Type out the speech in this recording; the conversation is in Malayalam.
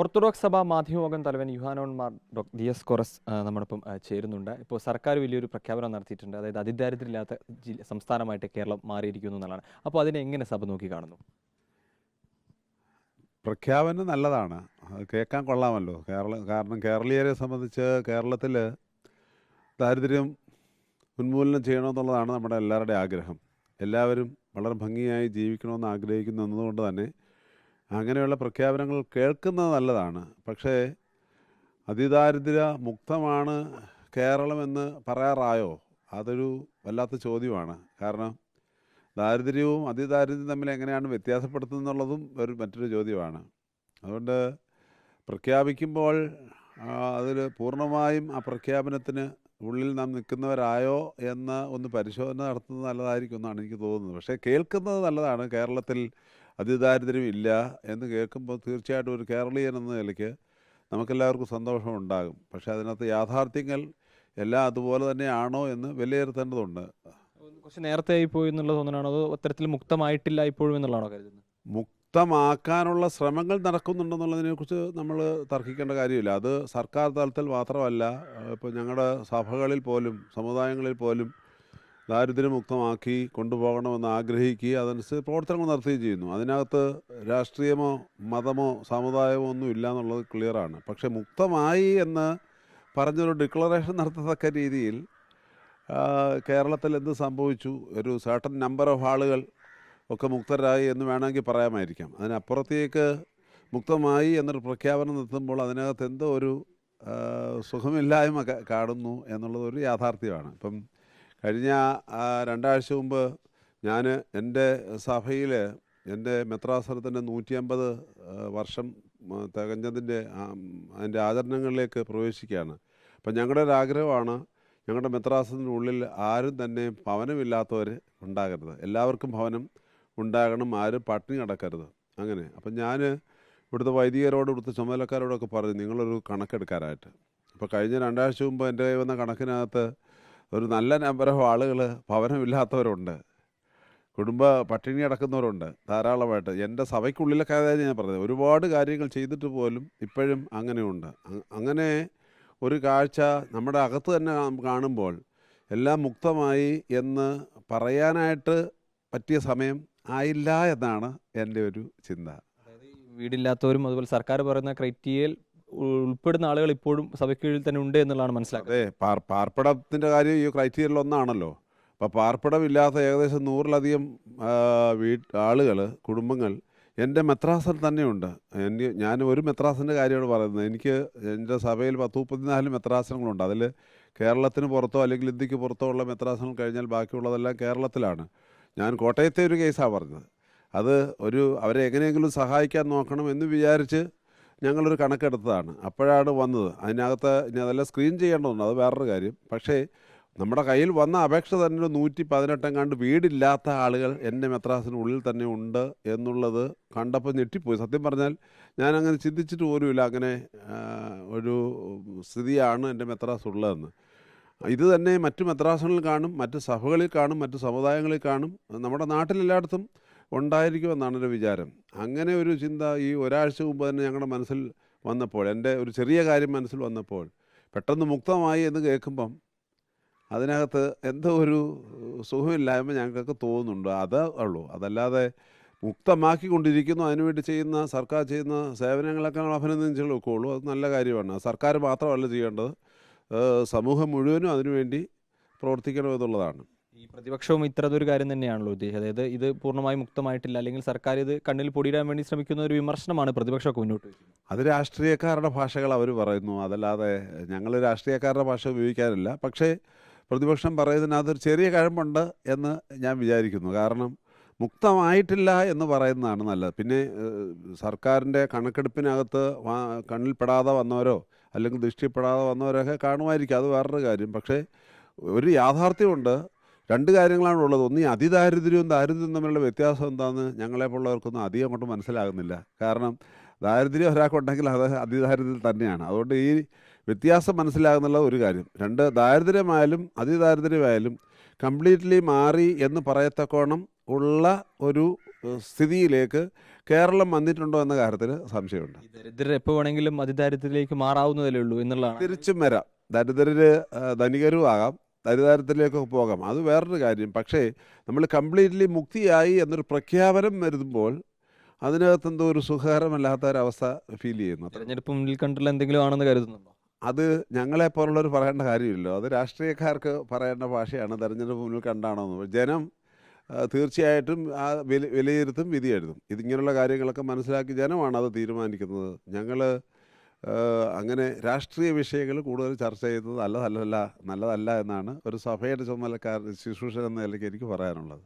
ഓർത്തഡോക്സ് സഭ മാധ്യമയോഗം തലവൻ Yuhanon Mar doctor Dioscoros നമ്മോടൊപ്പം ചേരുന്നുണ്ട്. ഇപ്പോൾ സർക്കാർ വലിയൊരു പ്രഖ്യാപനം നടത്തിയിട്ടുണ്ട്. അതായത് അതിദാരിദ്ര്യമില്ലാത്ത സംസ്ഥാനമായിട്ട് കേരളം മാറിയിരിക്കുന്നു എന്നുള്ളതാണ്. അപ്പോൾ അതിനെ എങ്ങനെ സഭ നോക്കി കാണുന്നു? പ്രഖ്യാപനം നല്ലതാണ്. അത് കേൾക്കാൻ കൊള്ളാമല്ലോ. കേരള കാരണം കേരളീയരെ സംബന്ധിച്ച് കേരളത്തിൽ ദാരിദ്ര്യം ഉന്മൂലനം ചെയ്യണമെന്നുള്ളതാണ് നമ്മുടെ എല്ലാവരുടെയും ആഗ്രഹം. എല്ലാവരും വളരെ ഭംഗിയായി ജീവിക്കണമെന്ന് ആഗ്രഹിക്കുന്നു എന്നതുകൊണ്ട് തന്നെ അങ്ങനെയുള്ള പ്രഖ്യാപനങ്ങൾ കേൾക്കുന്നത് നല്ലതാണ്. പക്ഷേ അതിദാരിദ്ര്യ മുക്തമാണ് കേരളമെന്ന് പറയാറായോ? അതൊരു വല്ലാത്ത ചോദ്യമാണ്. കാരണം ദാരിദ്ര്യവും അതിദാരിദ്ര്യം തമ്മിൽ എങ്ങനെയാണ് വ്യത്യാസപ്പെടുത്തുന്നുള്ളതും ഒരു മറ്റൊരു ചോദ്യമാണ്. അതുകൊണ്ട് പ്രഖ്യാപിക്കുമ്പോൾ അതിൽ പൂർണമായും ആ പ്രഖ്യാപനത്തിന് ഉള്ളിൽ നാം നിൽക്കുന്നവരായോ എന്ന് ഒന്ന് പരിശോധന നടത്തുന്നത് നല്ലതായിരിക്കും എന്നാണ് എനിക്ക് തോന്നുന്നത്. പക്ഷേ കേൾക്കുന്നത് നല്ലതാണ്. കേരളത്തിൽ അതിദാരിദ്ര്യം ഇല്ല എന്ന് കേൾക്കുമ്പോൾ തീർച്ചയായിട്ടും ഒരു കേരളീയൻ എന്ന നിലയ്ക്ക് നമുക്കെല്ലാവർക്കും സന്തോഷമുണ്ടാകും പക്ഷെ അതിനകത്ത് യാഥാർത്ഥ്യങ്ങൾ എല്ലാം അതുപോലെ തന്നെയാണോ എന്ന് വിലയിരുത്തേണ്ടതുണ്ട്. കുറച്ച് നേരത്തെ ആയി പോയി എന്നുള്ള തോന്നലാണോ? അതോ അത്തരത്തിൽ മുക്തമായിട്ടില്ല ഇപ്പോഴും എന്നുള്ളതാണോ കരുതുന്നത്? മുക്തമാക്കാനുള്ള ശ്രമങ്ങൾ നടക്കുന്നുണ്ടെന്നുള്ളതിനെക്കുറിച്ച് നമ്മൾ തർക്കിക്കേണ്ട കാര്യമില്ല. അത് സർക്കാർ തലത്തിൽ മാത്രമല്ല ഇപ്പോൾ ഞങ്ങളുടെ സഭകളിൽ പോലും സമുദായങ്ങളിൽ പോലും ദാരിദ്ര്യമുക്തമാക്കി കൊണ്ടുപോകണമെന്ന് ആഗ്രഹിക്കുകയും അതനുസരിച്ച് പ്രവർത്തനങ്ങൾ നടത്തുകയും ചെയ്യുന്നു. അതിനകത്ത് രാഷ്ട്രീയമോ മതമോ സമുദായമോ ഒന്നും ഇല്ല എന്നുള്ളത് ക്ലിയറാണ് പക്ഷേ മുക്തമായി എന്ന് പറഞ്ഞൊരു ഡിക്ലറേഷൻ നടത്തത്തക്ക രീതിയിൽ കേരളത്തിൽ എന്ത് സംഭവിച്ചു? ഒരു സർട്ടൻ നമ്പർ ഓഫ് ആളുകൾ ഒക്കെ മുക്തരായി എന്ന് വേണമെങ്കിൽ പറയാമായിരിക്കാം. അതിനപ്പുറത്തേക്ക് മുക്തമായി എന്നൊരു പ്രഖ്യാപനം നിർത്തുമ്പോൾ അതിനകത്ത് എന്തോ ഒരു സുഖമില്ലായ്മ കാണുന്നു എന്നുള്ളത് ഒരു യാഥാർത്ഥ്യമാണ്. ഇപ്പം കഴിഞ്ഞ രണ്ടാഴ്ച മുമ്പ് ഞാൻ എന്റെ സഭയിൽ എന്റെ മെത്രാസനത്തിന്റെ നൂറ്റി അമ്പത് വർഷം തികഞ്ഞതിന്റെ അതിന്റെ ആചരണങ്ങളിലേക്ക് പ്രവേശിക്കുകയാണ്. അപ്പം ഞങ്ങളുടെ ഒരു ആഗ്രഹമാണ് ഞങ്ങളുടെ മെത്രാസനത്തിന്റെ ഉള്ളിൽ ആരും തന്നെ ഭവനമില്ലാത്തവർ ഉണ്ടാകരുത്. എല്ലാവർക്കും ഭവനം ഉണ്ടാകണം ആരും പട്ടിണി കിടക്കരുത്. അങ്ങനെ. അപ്പം ഞാൻ ഇവിടുത്തെ വൈദികരോട് ഇവിടുത്തെ ചുമതലക്കാരോടൊക്കെ പറഞ്ഞു നിങ്ങളൊരു കണക്കെടുക്കാനായിട്ട്. അപ്പോൾ കഴിഞ്ഞ രണ്ടാഴ്ച മുമ്പ് എന്റെ വന്ന കണക്കിനകത്ത് ഒരു നല്ല നമ്പർ ഓഫ് ആളുകൾ ഭവനമില്ലാത്തവരുണ്ട്. കുടുംബ പട്ടിണി കിടക്കുന്നവരുണ്ട് ധാരാളമായിട്ട്. എന്റെ സഭയ്ക്കുള്ളിലൊക്കെ ഞാൻ പറഞ്ഞത് ഒരുപാട് കാര്യങ്ങൾ ചെയ്തിട്ട് പോലും ഇപ്പോഴും അങ്ങനെയുണ്ട്. അങ്ങനെ ഒരു കാഴ്ച നമ്മുടെ അകത്ത് തന്നെ കാണുമ്പോൾ എല്ലാം മുക്തമായി എന്ന് പറയാനായിട്ട് പറ്റിയ സമയം ആയില്ല എന്നാണ് എന്റെ ഒരു ചിന്ത. വീടില്ലാത്തവരും അതുപോലെ സർക്കാർ പറയുന്ന ക്രൈറ്റീരിയയിൽ ഉൾപ്പെടുന്ന ആളുകൾ ഇപ്പോഴും സഭയ്ക്കുള്ളിൽ തന്നെ ഉണ്ട് എന്നുള്ളതാണ് മനസ്സിലാക്കുന്നത്. അതെ പാർ പാർപ്പിടത്തിന്റെ കാര്യം ഈ ക്രൈറ്റീരിയയിൽ ഒന്നാണല്ലോ. അപ്പോൾ പാർപ്പിടമില്ലാത്ത ഏകദേശം നൂറിലധികം വീ ആളുകൾ കുടുംബങ്ങൾ എന്റെ മെത്രാസൻ തന്നെയുണ്ട്. എനിക്ക് ഞാൻ ഒരു മെത്രാസിന്റെ കാര്യമാണ് പറയുന്നത്. എനിക്ക് എന്റെ സഭയിൽ പത്ത് മുപ്പത്തിനാല് മെത്രാസനങ്ങളുണ്ട്. അതിൽ കേരളത്തിന് പുറത്തോ അല്ലെങ്കിൽ ഇന്ത്യയ്ക്ക് പുറത്തോ ഉള്ള മെത്രാസനങ്ങൾ കഴിഞ്ഞാൽ ബാക്കിയുള്ളതെല്ലാം കേരളത്തിലാണ്. ഞാൻ കോട്ടയത്തെ ഒരു കേസാണ് പറഞ്ഞത്. അത് ഒരു അവരെ എങ്ങനെയെങ്കിലും സഹായിക്കാൻ നോക്കണം എന്ന് വിചാരിച്ച് ഞങ്ങളൊരു കണക്കെടുത്തതാണ്. അപ്പോഴാണ് വന്നത്. അതിനകത്ത് ഇനി അതെല്ലാം സ്ക്രീൻ ചെയ്യേണ്ടതുണ്ട്. അത് വേറൊരു കാര്യം. പക്ഷേ നമ്മുടെ കയ്യിൽ വന്ന അപേക്ഷ തന്നെ ഒരു നൂറ്റി പതിനെട്ടെങ്ങാണ്ട് വീടില്ലാത്ത ആളുകൾ എന്റെ മെത്രാസിനുള്ളിൽ തന്നെ ഉണ്ട് എന്നുള്ളത് കണ്ടപ്പോൾ ഞെട്ടിപ്പോയി. സത്യം പറഞ്ഞാൽ ഞാൻ അങ്ങനെ ചിന്തിച്ചിട്ട് പോലുമില്ല. അങ്ങനെ ഒരു സ്ഥിതിയാണ് എന്റെ മെത്രാസ് ഉള്ളതെന്ന് ഇത് തന്നെ മറ്റു മെത്രാസുകളിൽ കാണും മറ്റ് സഭകളിൽ കാണും മറ്റ് സമുദായങ്ങളിൽ കാണും. നമ്മുടെ നാട്ടിലെല്ലായിടത്തും ഉണ്ടായിരിക്കുമെന്നാണ് എന്റെ വിചാരം. അങ്ങനെ ഒരു ചിന്ത ഈ ഒരാഴ്ച മുമ്പ് തന്നെ ഞങ്ങളുടെ മനസ്സിൽ വന്നപ്പോൾ എന്റെ ഒരു ചെറിയ കാര്യം മനസ്സിൽ വന്നപ്പോൾ പെട്ടെന്ന് മുക്തമായി എന്ന് കേൾക്കുമ്പം അതിനകത്ത് എന്തോ ഒരു സുഖമില്ലായ്മ ഞങ്ങൾക്ക് തോന്നുന്നുണ്ട്. അതേ ഉള്ളൂ. അതല്ലാതെ മുക്തമാക്കിക്കൊണ്ടിരിക്കുന്നു അതിനുവേണ്ടി ചെയ്യുന്ന സർക്കാർ ചെയ്യുന്ന സേവനങ്ങളൊക്കെ നമ്മൾ അഭിനന്ദിച്ചുകളൊക്കെ ഉള്ളൂ. അത് നല്ല കാര്യമാണ്. സർക്കാർ മാത്രമല്ല ചെയ്യേണ്ടത്. സമൂഹം മുഴുവനും അതിനുവേണ്ടി പ്രവർത്തിക്കണമെന്നുള്ളതാണ് പ്രതിപക്ഷവും ഇത്തരത്തൊരു കാര്യം തന്നെയാണല്ലോ ഉദ്ദേശിച്ചത് അതായത് ഇത് പൂർണമായി മുക്തമായിട്ടില്ല അല്ലെങ്കിൽ സർക്കാർ ഇത് കണ്ണിൽ പൊടിയിടാൻ വേണ്ടി ശ്രമിക്കുന്ന ഒരു വിമർശനമാണ് പ്രതിപക്ഷമൊക്കെ മുന്നോട്ട് അത് രാഷ്ട്രീയക്കാരുടെ ഭാഷകൾ അവർ പറയുന്നു. അതല്ലാതെ ഞങ്ങൾ രാഷ്ട്രീയക്കാരുടെ ഭാഷ ഉപയോഗിക്കാറില്ല. പക്ഷേ പ്രതിപക്ഷം പറയുന്നതിനകത്ത് ഒരു ചെറിയ കഴമ്പുണ്ട് എന്ന് ഞാൻ വിചാരിക്കുന്നു. കാരണം മുക്തമായിട്ടില്ല എന്ന് പറയുന്നതാണ് നല്ലത്. പിന്നെ സർക്കാരിന്റെ കണക്കെടുപ്പിനകത്ത് കണ്ണിൽപ്പെടാതെ വന്നവരോ അല്ലെങ്കിൽ ദൃഷ്ടിപ്പെടാതെ വന്നവരൊക്കെ കാണുമായിരിക്കും. അത് വേറൊരു കാര്യം. പക്ഷേ ഒരു യാഥാർത്ഥ്യമുണ്ട്. രണ്ട് കാര്യങ്ങളാണ് ഉള്ളത്. ഒന്ന് ഈ അതിദാരിദ്ര്യവും ദാരിദ്ര്യവും തമ്മിലുള്ള വ്യത്യാസം എന്താണെന്ന് ഞങ്ങളെപ്പോലുള്ളവർക്കൊന്നും അധികം കൊണ്ട് മനസ്സിലാകുന്നില്ല. കാരണം ദാരിദ്ര്യം ഒരാൾക്കുണ്ടെങ്കിൽ അത് അതിദാരിദ്ര്യം തന്നെയാണ്. അതുകൊണ്ട് ഈ വ്യത്യാസം മനസ്സിലാകുന്നുള്ള ഒരു കാര്യം. രണ്ട് ദാരിദ്ര്യമായാലും അതിദാരിദ്ര്യമായാലും കംപ്ലീറ്റ്ലി മാറി എന്ന് പറയത്തക്കോണം ഉള്ള ഒരു സ്ഥിതിയിലേക്ക് കേരളം വന്നിട്ടുണ്ടോ എന്ന കാര്യത്തിൽ സംശയമുണ്ട്. ദരിദ്രർ എപ്പോൾ വേണമെങ്കിലും അതിദാരിദ്ര്യത്തിലേക്ക് മാറാവുന്നതല്ലേ ഉള്ളൂ എന്നുള്ളതാണ്. തിരിച്ചും വരാം. ദരിദ്രര് ധനികരും ആകാം. ദരിദ്രത്തിലേക്കൊക്കെ പോകാം. അത് വേറൊരു കാര്യം. പക്ഷേ നമ്മൾ കംപ്ലീറ്റ്ലി മുക്തിയായി എന്നൊരു പ്രഖ്യാപനം വരുമ്പോൾ അതിനകത്ത് എന്തോ ഒരു സുഖകരമല്ലാത്ത ഒരവസ്ഥ ഫീൽ ചെയ്യുന്നു തെരഞ്ഞെടുപ്പ് മുന്നിൽ കണ്ടുള്ള എന്തെങ്കിലും ആണെന്ന് കരുതുന്നുണ്ടോ? അത് ഞങ്ങളെ പോലുള്ളവർ പറയേണ്ട കാര്യമില്ലല്ലോ അത് രാഷ്ട്രീയക്കാർക്ക് പറയേണ്ട ഭാഷയാണ്. തെരഞ്ഞെടുപ്പ് മുന്നിൽ കണ്ടാണോ എന്ന്. ജനം തീർച്ചയായിട്ടും ആ വില വിലയിരുത്തും വിധി എഴുതും ഇതിങ്ങനെയുള്ള കാര്യങ്ങളൊക്കെ മനസ്സിലാക്കി ജനമാണ് അത് തീരുമാനിക്കുന്നത്. ഞങ്ങൾ അങ്ങനെ രാഷ്ട്രീയ വിഷയങ്ങൾ കൂടുതൽ ചർച്ച ചെയ്യുന്നത് നല്ലതല്ല നല്ലതല്ല എന്നാണ് ഒരു സഭയുടെ ചുമതലക്കാരൻ ശുശ്രൂഷകൻ എന്ന നിലയ്ക്ക് എനിക്ക് പറയാനുള്ളത്.